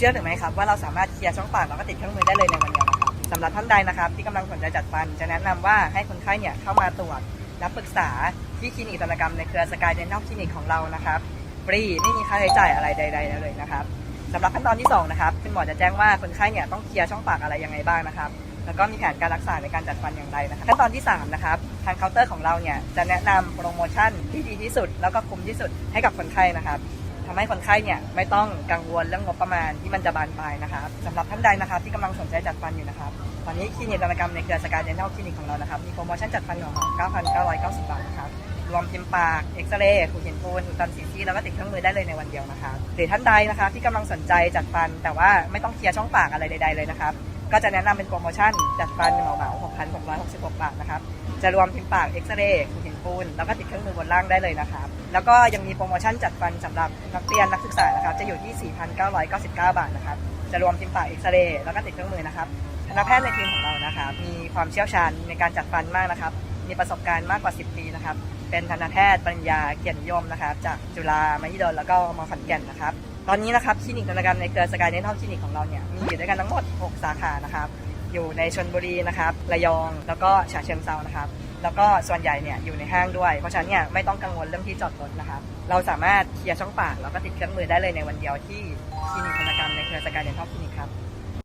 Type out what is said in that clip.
ชื่อหรือไม่ครับว่าเราสามารถเคลียร์ช่องปากแล้วก็ติดเครื่องมือได้เลยในวันเดียวนะครับสำหรับท่านใดนะครับ ที่กำลังสนใจจัดฟัน จะแนะนำว่าให้คนไข้เนี่ยเข้ามาตรวจรับปรึกษาที่คลินิกศัลยกรรมในเครือสกายเดนทัลคลินิกของเรานะครับฟรีไม่มีค่าใช้จ่ายอะไรใด ๆ เลยนะครับสำหรับขั้นตอนที่สองนะครับคุณหมอจะแจ้งว่าคนไข้เนี่ยต้องเคลียร์ช่องปากอะไรยังไงบ้างนะครับแล้วก็มีแผนการรักษาในการจัดฟันอย่างไรนะครับขั้นตอนที่3นะครับทางเคาน์เตอร์ของเราเนี่ยจะแนะนำโปรโมชั่นที่ดีที่สุด แล้วก็คุ้มที่สุดให้กับคนไข้นะครับ ทำให้คนไข้เนี่ยไม่ต้องกังวลเรื่องงบประมาณที่มันจะบานปลายนะครับสำหรับท่านใดนะครับที่กำลังสนใจจัดฟันอยู่นะครับตอนนี้คลินิกศัลยกรรมในเครือสกายเดนทัลคลินิกของเรานะครับมีโปรโมชั่นจัดฟันของ9,990 บาทนะครับรวมพิมพ์ปากเอ็กซเรย์ขูดเหินปูนตันสีซี่แล้วก็ติดเครื่องมือได้เลยในวันเดียวนะครับหรือท่านใดนะครับที่กำลังสนใจจัดฟัน แต่ว่าไม่ต้องเคลียร์ช่องปากอะไรใด ๆเลยนะครับก็จะแนะนำเป็นโปรโมชั่นจัดฟันเหมาเหมา6,666 บาทนะครับจะรวมพิมพ์ปากเอ็กซเรย์ขูดเหินปูนแล้วก็ติดเครื่องมือบนล่างได้เลยนะครับ แล้วก็ยังมีโปรโมชั่นจัดฟันสำหรับนักเรียนนักศึกษานะครับ จะอยู่ที่ 4,999 บาทนะครับ จะรวมพิมพ์ปากเอ็กซเรย์แล้วก็ติดเครื่องมือนะครับคณะแพทย์ในทีมของเรานะครับ มีความเชี่ยวชาญในการจัดฟันมากนะครับ มีประสบการณ์มากกว่า 10 ปีนะครับ เป็นทันตแพทย์ปริญญาเกียรตินิยมนะครับ จากจุฬา มหิดล แล้วก็มขอนแก่นนะครับ ตอนนี้นะครับคลินิกศัลยกรรมในเครือสกายเนทัลคลินิกของเราเนี่ย มีอยู่ด้วยกันทั้งหมด 6 สาขานะครับ อยู่ในชนบุรีนะครับระยองแล้วก็ฉะเชิงเซานะครับ แล้วก็ส่วนใหญ่เนี่ยอยู่ในห้างด้วย เพราะฉะนั้นเนี่ยไม่ต้องกังวลเรื่องที่จอดรถนะครับเราสามารถเคลียร์ช่องปากแล้วก็ติดเครื่องมือได้เลยในวันเดียวที่คลินิกธนกรรมในเครือสกายเดนทัลคลินิกครับ